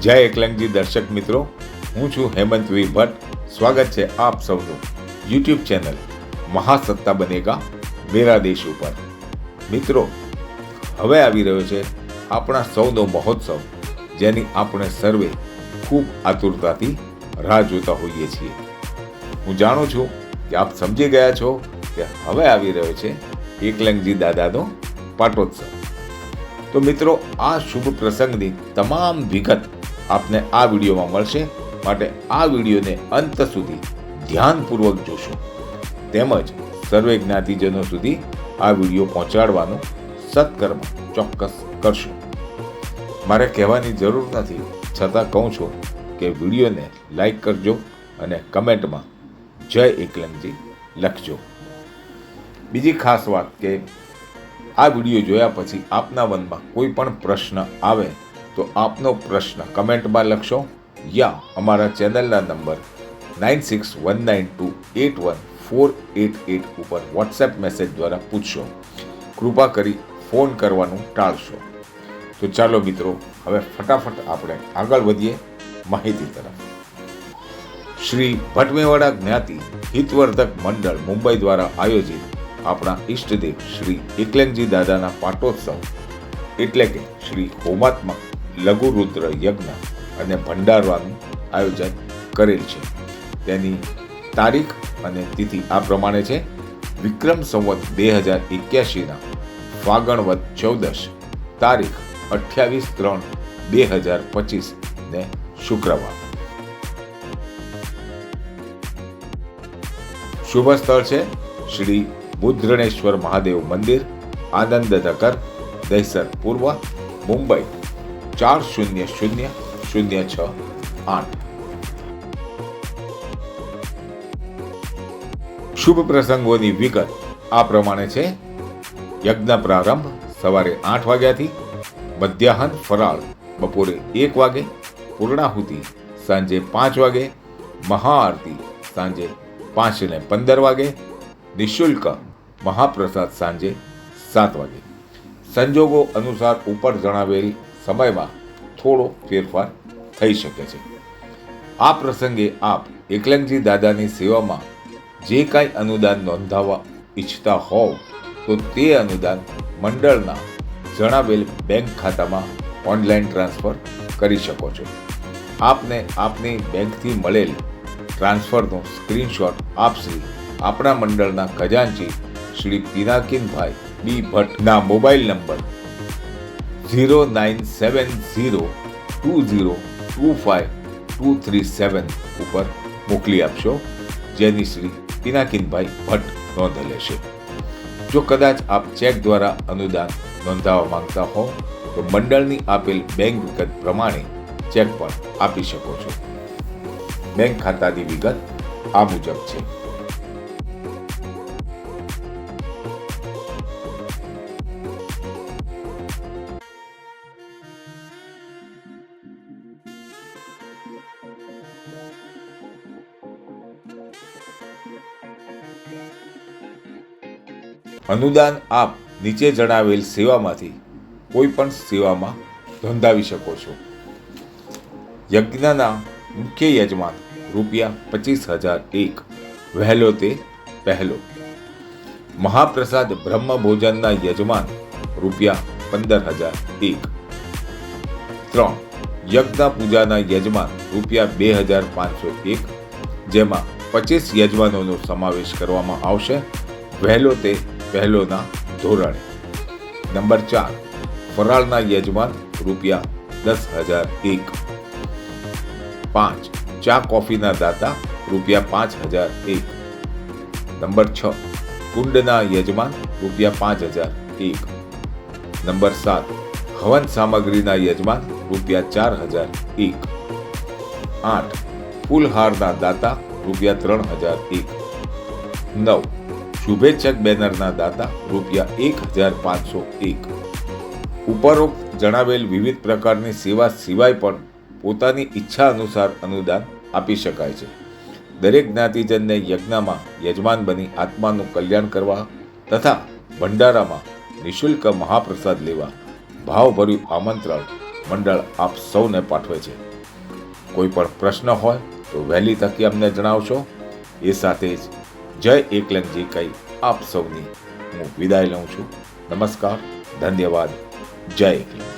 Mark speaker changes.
Speaker 1: જય એકલંગજી દર્શક મિત્રો, હું છું હેમંત વી ભટ્ટ. સ્વાગત છે આપ સૌનું યુટ્યુબ ચેનલ મહાસત્તા બનેગા મેરા દેશ ઉપર. મિત્રો, હવે આવી રહ્યો છે આપણા સૌનો મહોત્સવ, જેની આપણે સર્વે ખૂબ આતુરતાથી રાહ જોતા હોઈએ છીએ. હું જાણું છું કે આપ સમજી ગયા છો કે હવે આવી રહ્યો છે એકલંગજી દાદાનો પાટોત્સવ. તો મિત્રો, આ શુભ પ્રસંગની તમામ વિગત આપને આ વિડીયોમાં મળશે. માટે આ વિડીયોને અંત સુધી ધ્યાનપૂર્વક જોશો. તેમજ સર્વે જ્ઞાતિજનો સુધી આ વીડિયો પહોંચાડવાનું સત્કર્મ ચોક્કસ કરશો. મારે કહેવાની જરૂર નથી, છતાં કહું છું કે વિડીયોને લાઈક કરજો અને કમેન્ટમાં જય એકલંગજી લખજો. બીજી ખાસ વાત કે આ વીડિયો જોયા પછી આપના મનમાં કોઈ પણ પ્રશ્ન આવે તો આપનો પ્રશ્ન કમેન્ટમાં લખશો યા અમારા ચેનલના number nine six one nine two eight one four eight eight ઉપર વોટ્સએપ મેસેજ દ્વારા પૂછશો. કૃપા કરી ફોન કરવાનું ટાળશો. તો ચાલો મિત્રો, હવે ફટાફટ આપણે આગળ વધીએ માહિતી તરફ. શ્રી ભટમેવાડા જ્ઞાતિ હિતવર્ધક મંડળ મુંબઈ દ્વારા આયોજિત આપણા ઈષ્ટદેવ શ્રી એકલેંગજી દાદાના પાટોત્સવ એટલે કે શ્રી હોમાત્મક લઘુ રુદ્ર યજ્ઞ અને ભંડારવાનું આયોજન કરેલ છે. તેની તારીખ અને તિથિ આ પ્રમાણે છે. વિક્રમ સંવત બે હજાર એક્યાસીના ફાગણવત ચૌદશ તારીખ અઠ્યાવીસ ત્રણ બે હજાર પચીસ ને શુક્રવાર. શુભ સ્થળ છે શ્રી બુદ્રણેશ્વર મહાદેવ મંદિર આનંદ નગર દહીસર, પૂર્વ મુંબઈ. ચાર શૂન્ય શૂન્ય શૂન્ય છ આઠ શુભ પ્રસંગોની વિગત આ પ્રમાણે છે યજ્ઞ પ્રારંભ સવારે આઠ વાગ્યાથી મધ્યાહન ફરાળ બપોરે એક વાગે પૂર્ણાહુતિ સાંજે પાંચ વાગે મહાઆરતી સાંજે પાંચ ને પંદર વાગે નિઃશુલ્ક મહાપ્રસાદ સાંજે સાત વાગે સંજોગો અનુસાર ઉપર જણાવેલ સમયમાં થોડો ફેરફાર થઈ શકે છે. આ પ્રસંગે આપ એકલંગજી દાદાની સેવામાં જે કાંઈ અનુદાન નોંધાવવા ઈચ્છતા હોવ, તો તે અનુદાન મંડળના જણાવેલ બેંક ખાતામાં ઓનલાઈન ટ્રાન્સફર કરી શકો છો. આપને આપની બેંકથી મળેલ ટ્રાન્સફરનો સ્ક્રીનશોટ આપશ્રી આપણા મંડળના ખજાનચી Shri પિનાકિનભાઈ B ભટ્ટના mobile number zero nine seven zero two zero two five two three seven ઉપર મોકલી આપશો. જેની શ્રી પિનાકિનભાઈ ભટ્ટ નોંધ લેશે જો કદાચ આપ ચેક દ્વારા અનુદાન નોંધાવવા માંગતા હો, તો મંડળની આપેલ બેંક વિગત પ્રમાણે ચેક પણ આપી શકો છો. બેંક ખાતાની વિગત આ મુજબ છે. અનુદાન આપ નીચે જણાવેલ સેવામાંથી કોઈ પણ સેવામાં નોંધાવી શકો છો. યજ્ઞના મુખ્ય યજમાન રૂપિયા પચીસ હજાર એક, વહેલો તે પહેલો. મહાપ્રસાદ બ્રહ્મ ભોજનના યજમાન રૂપિયા પંદર હજાર એક. ત્રણ, યજ્ઞ પૂજાના યજમાન રૂપિયા બે હજાર પાંચસો એક, જેમાં પચીસ યજમાનોનો સમાવેશ કરવામાં આવશે. વહેલો તે પહેલોના ધોરણે. નંબર ચાર, ફરાળના યજમાન રૂપિયા દસ હજાર એક. પાંચ, ચા કોફીના દાતા રૂપિયા પાંચ હજાર એક. નંબર છ, કુંડના યજમાન રૂપિયા પાંચ હજાર એક. નંબર સાત, હવન સામગ્રીના યજમાન રૂપિયા ચાર હજાર એક. આઠ, ફૂલહારના દાતા રૂપિયા ત્રણ હજાર એક. નવ શુભેચ્છક બેનરના દાતા રૂપિયા એક હજાર પાંચસો એક. ઉપરોક્ત જણાવેલ વિવિધ પ્રકારની સેવા સિવાય પણ પોતાની ઈચ્છા અનુસાર અનુદાન આપી શકાય છે. દરેક જ્ઞાતિજનને યજ્ઞમાં યજમાન બની આત્માનું કલ્યાણ કરવા તથા ભંડારામાં નિઃશુલ્ક મહાપ્રસાદ લેવા ભાવભર્યું આમંત્રણ મંડળ આપ સૌને પાઠવે છે. કોઈ પણ પ્રશ્ન હોય તો વહેલી તકે અમને જણાવશો. એ સાથે જ જય એકલંગજી કહી આપ સૌની હું વિદાય લઉં છું. નમસ્કાર ધન્યવાદ. જય એકલંગ.